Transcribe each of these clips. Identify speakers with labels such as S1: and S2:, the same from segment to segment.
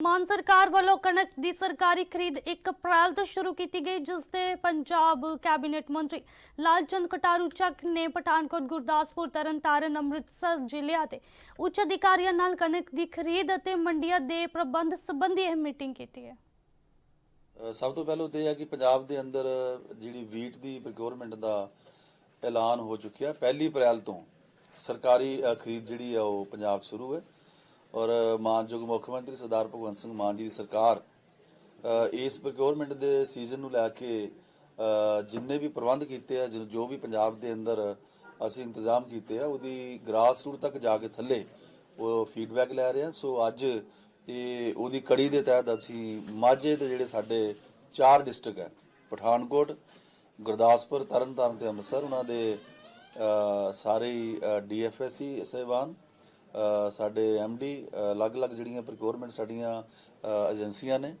S1: ਮਾਨ ਸਰਕਾਰ ਵੱਲੋਂ ਕਣਕ ਦੀ ਸਰਕਾਰੀ ਖਰੀਦ 1 ਅਪ੍ਰੈਲ ਤੋਂ ਸ਼ੁਰੂ ਕੀਤੀ ਗਈ, ਜਿਸ ਤੇ ਪੰਜਾਬ ਕੈਬਨਿਟ ਮੰਤਰੀ ਲਾਲਚੰਦ ਕਟਾਰੂ ਚੱਕ ਨੇ ਪਠਾਨਕੋਟ, ਗੁਰਦਾਸਪੁਰ, ਤਰਨਤਾਰਨ, ਅੰਮ੍ਰਿਤਸਰ ਜ਼ਿਲ੍ਹਿਆਂ ਦੇ ਉੱਚ ਅਧਿਕਾਰੀਆਂ ਨਾਲ ਕਣਕ ਦੀ ਖਰੀਦ ਅਤੇ ਮੰਡੀਆਂ ਦੇ ਪ੍ਰਬੰਧ ਸੰਬੰਧੀ ਇਹ ਮੀਟਿੰਗ ਕੀਤੀ ਹੈ।
S2: ਸਭ ਤੋਂ ਪਹਿਲਾਂ ਤੇ ਇਹ ਹੈ ਕਿ ਪੰਜਾਬ ਦੇ ਅੰਦਰ ਜਿਹੜੀ ਵੀਟ ਦੀ ਪ੍ਰੋਕਿਉਰਮੈਂਟ ਦਾ ਐਲਾਨ ਹੋ ਚੁੱਕਿਆ, ਪਹਿਲੀ ਅਪ੍ਰੈਲ ਤੋਂ ਸਰਕਾਰੀ ਖਰੀਦ ਜਿਹੜੀ ਆ ਉਹ ਪੰਜਾਬ ਸ਼ੁਰੂ ਹੈ। ਔਰ ਮਾਨਯੋਗ ਮੁੱਖ ਮੰਤਰੀ ਸਰਦਾਰ ਭਗਵੰਤ ਸਿੰਘ ਮਾਨ ਜੀ ਦੀ ਸਰਕਾਰ ਇਸ ਪ੍ਰੋਕਿਉਰਮੈਂਟ ਦੇ ਸੀਜ਼ਨ ਨੂੰ ਲੈ ਕੇ ਜਿੰਨੇ ਵੀ ਪ੍ਰਬੰਧ ਕੀਤੇ ਆ ਜੋ ਜੋ ਵੀ ਪੰਜਾਬ ਦੇ ਅੰਦਰ ਅਸੀਂ ਇੰਤਜ਼ਾਮ ਕੀਤੇ ਆ ਉਹਦੀ ਗ੍ਰਾਸ ਰੂਟ ਤੱਕ ਜਾ ਕੇ ਥੱਲੇ ਉਹ ਫੀਡਬੈਕ ਲੈ ਰਹੇ ਆ। ਸੋ ਅੱਜ ਇਹ ਉਹਦੀ ਕੜੀ ਦੇ ਤਹਿਤ ਅਸੀਂ ਮਾਝੇ ਦੇ ਜਿਹੜੇ ਸਾਡੇ ਚਾਰ ਡਿਸਟ੍ਰਿਕਟ ਹੈ ਪਠਾਨਕੋਟ ਗੁਰਦਾਸਪੁਰ ਤਰਨਤਾਰਨ ਤੇ ਅੰਮ੍ਰਿਤਸਰ ਉਹਨਾਂ ਦੇ ਅ, ਸਾਰੇ ਡੀਐਫਐਸਸੀ ਸਹਿਬਾਨ ਅ, ਸਾਡੇ ਐਮਡੀ ਅਲੱਗ-ਅਲੱਗ ਜਿਹੜੀਆਂ ਪ੍ਰੋਕਿਉਰਮੈਂਟ ਸਾਡੀਆਂ ਏਜੰਸੀਆਂ ਨੇ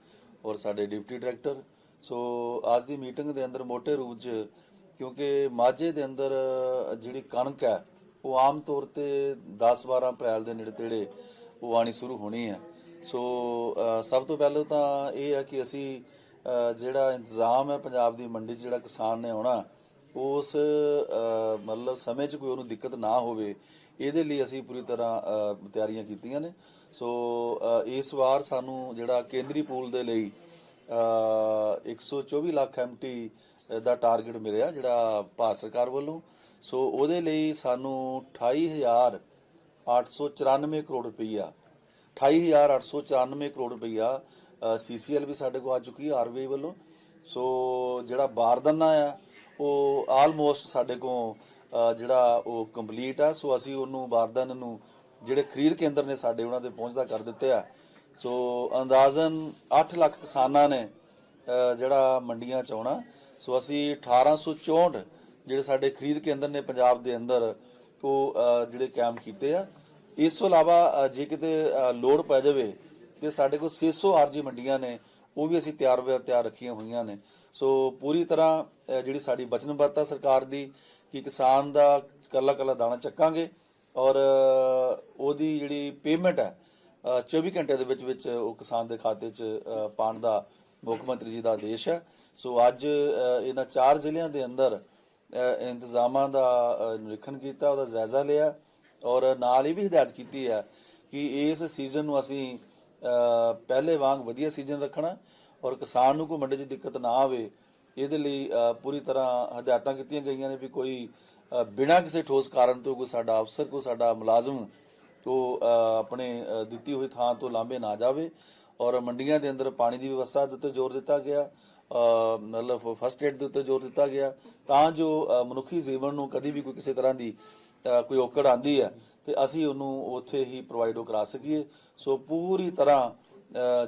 S2: ਔਰ ਸਾਡੇ ਡਿਪਟੀ ਡਾਇਰੈਕਟਰ ਸੋ ਅੱਜ ਦੀ ਮੀਟਿੰਗ ਦੇ ਅੰਦਰ ਮੋٹے ਰੂਪ 'ਚ, ਕਿਉਂਕਿ ਮਾਝੇ ਦੇ ਅੰਦਰ ਜਿਹੜੀ ਕਣਕ ਹੈ, ਉਹ ਆਮ ਤੌਰ ਤੇ 10-12 ਅਪ੍ਰੈਲ ਦੇ ਨੇੜੇ ਤੇੜੇ ਉਹ ਆਣੀ ਸ਼ੁਰੂ ਹੋਣੀ ਹੈ। ਸੋ ਸਭ ਤੋਂ ਪਹਿਲਾਂ ਤਾਂ ਇਹ ਹੈ ਕਿ ਅਸੀਂ ਜਿਹੜਾ ਇੰਤਜ਼ਾਮ ਹੈ ਪੰਜਾਬ ਦੀ ਮੰਡੀ 'ਚ ਜਿਹੜਾ ਕਿਸਾਨ ਨੇ ਆਉਣਾ, ਉਸ ਮਤਲਬ ਸਮੇਂ 'ਚ ਕੋਈ ਉਹਨੂੰ ਦਿੱਕਤ ਨਾ ਹੋਵੇ। ਇਹਦੇ ਲਈ ਅਸੀਂ ਪੂਰੀ ਤਰ੍ਹਾਂ ਤਿਆਰੀਆਂ ਕੀਤੀਆਂ ਨੇ। ਸੋ ਇਸ ਵਾਰ ਸਾਨੂੰ ਜਿਹੜਾ ਕੇਂਦਰੀ ਪੂਲ ਦੇ ਲਈ ਅ, 124 ਲੱਖ ਐਮਟੀ ਦਾ ਟਾਰਗੇਟ ਮਿਲਿਆ ਜਿਹੜਾ ਭਾਰਤ ਸਰਕਾਰ ਵੱਲੋਂ। ਸੋ ਉਹਦੇ ਲਈ ਸਾਨੂੰ 28894 ਕਰੋੜ ਰੁਪਈਆ 28894 ਕਰੋੜ ਰੁਪਈਆ ਸੀਸੀਐਲ ਵੀ ਸਾਡੇ ਕੋਲ ਆ ਚੁੱਕੀ ਹੈ ਆਰਬੀਆਈ ਵੱਲੋਂ। ਸੋ ਜਿਹੜਾ ਬਾਰਦਾਨਾ ਆ ਉਹ ਆਲਮੋਸਟ ਸਾਡੇ ਕੋਲ ਜਿਹੜਾ ਉਹ ਕੰਪਲੀਟ ਆ, ਸੋ ਅਸੀਂ ਉਹਨੂੰ ਬਾਰਦਾਨੇ ਨੂੰ ਜਿਹੜੇ ਖਰੀਦ ਕੇਂਦਰ ਨੇ ਸਾਡੇ ਉਹਨਾਂ 'ਤੇ ਪਹੁੰਚਦਾ ਕਰ ਦਿੱਤੇ ਆ। ਸੋ ਅੰਦਾਜ਼ਨ 8 ਲੱਖ ਕਿਸਾਨਾਂ ਨੇ ਜਿਹੜਾ ਮੰਡੀਆਂ ਚ ਆਉਣਾ। ਸੋ ਅਸੀਂ 1864 ਜਿਹੜੇ ਸਾਡੇ ਖਰੀਦ ਕੇਂਦਰ ਨੇ ਪੰਜਾਬ ਦੇ ਅੰਦਰ, ਉਹ ਜਿਹੜੇ ਕਾਇਮ ਕੀਤੇ ਆ। ਇਸ ਤੋਂ ਇਲਾਵਾ ਜੇ ਕਿਤੇ ਲੋੜ ਪੈ ਜਾਵੇ ਤੇ ਸਾਡੇ ਕੋਲ 600 ਆਰਜੀ ਮੰਡੀਆਂ ਨੇ, ਉਹ ਵੀ ਅਸੀਂ ਤਿਆਰ ਬਰ ਤਿਆਰ ਰੱਖੀਆਂ ਹੋਈਆਂ ਨੇ। ਸੋ ਪੂਰੀ ਤਰ੍ਹਾਂ ਜਿਹੜੀ ਸਾਡੀ ਵਚਨਬੱਧਤਾ ਸਰਕਾਰ ਦੀ ਕਿ ਕਿਸਾਨ ਦਾ ਕੱਲਾ ਕੱਲਾ ਦਾਣਾ ਚੱਕਾਂਗੇ ਔਰ ਉਹਦੀ ਜਿਹੜੀ ਪੇਮੈਂਟ ਹੈ ਅ, 24 ਘੰਟੇ ਦੇ ਵਿੱਚ ਵਿੱਚ ਉਹ ਕਿਸਾਨ ਦੇ ਖਾਤੇ 'ਚ ਅ, ਪਾਉਣ ਦਾ ਮੁੱਖ ਮੰਤਰੀ ਜੀ ਦਾ ਆਦੇਸ਼ ਹੈ। ਸੋ ਅੱਜ ਇਹਨਾਂ ਚਾਰ ਜ਼ਿਲ੍ਹਿਆਂ ਦੇ ਅੰਦਰ ਇੰਤਜ਼ਾਮਾਂ ਦਾ ਨਿਰੀਖਣ ਕੀਤਾ ਉਹਦਾ ਜਾਇਜ਼ਾ ਲਿਆ ਔਰ ਨਾਲ ਹੀ ਵੀ ਹਦਾਇਤ ਕੀਤੀ ਹੈ ਕਿ ਇਸ ਸੀਜ਼ਨ ਨੂੰ ਅਸੀਂ ਪਹਿਲੇ ਵਾਂਗ ਵਧੀਆ ਸੀਜ਼ਨ ਰੱਖਣਾ ਔਰ ਕਿਸਾਨ ਨੂੰ ਕੋਈ ਮੰਡੀ 'ਚ ਦਿੱਕਤ ਨਾ ਆਵੇ। ਇਹਦੇ ਲਈ ਪੂਰੀ ਤਰ੍ਹਾਂ ਹਦਾਇਤਾਂ ਕੀਤੀਆਂ ਗਈਆਂ ਨੇ ਵੀ ਕੋਈ ਬਿਨਾਂ ਕਿਸੇ ਠੋਸ ਕਾਰਨ ਤੋਂ ਕੋਈ ਸਾਡਾ ਅਫਸਰ, ਕੋਈ ਸਾਡਾ ਮੁਲਾਜ਼ਮ, ਉਹ ਆਪਣੇ ਦਿੱਤੀ ਹੋਈ ਥਾਂ ਤੋਂ ਲਾਂਭੇ ਨਾ ਜਾਵੇ ਔਰ ਮੰਡੀਆਂ ਦੇ ਅੰਦਰ ਪਾਣੀ ਦੀ ਵਿਵਸਥਾ ਦੇ ਉੱਤੇ ਜ਼ੋਰ ਦਿੱਤਾ ਗਿਆ ਮਤਲਬ ਫਸਟ ਏਡ ਦੇ ਉੱਤੇ ਜ਼ੋਰ ਦਿੱਤਾ ਗਿਆ, ਤਾਂ ਜੋ ਮਨੁੱਖੀ ਜੀਵਨ ਨੂੰ ਕਦੀ ਵੀ ਕੋਈ ਕਿਸੇ ਤਰ੍ਹਾਂ ਦੀ ਕੋਈ ਔਕੜ ਆਂਦੀ ਹੈ, ਤੇ ਅਸੀਂ ਉਹਨੂੰ ਉੱਥੇ ਹੀ ਪ੍ਰੋਵਾਈਡ ਕਰਾ ਸਕੀਏ। ਸੋ ਪੂਰੀ ਤਰ੍ਹਾਂ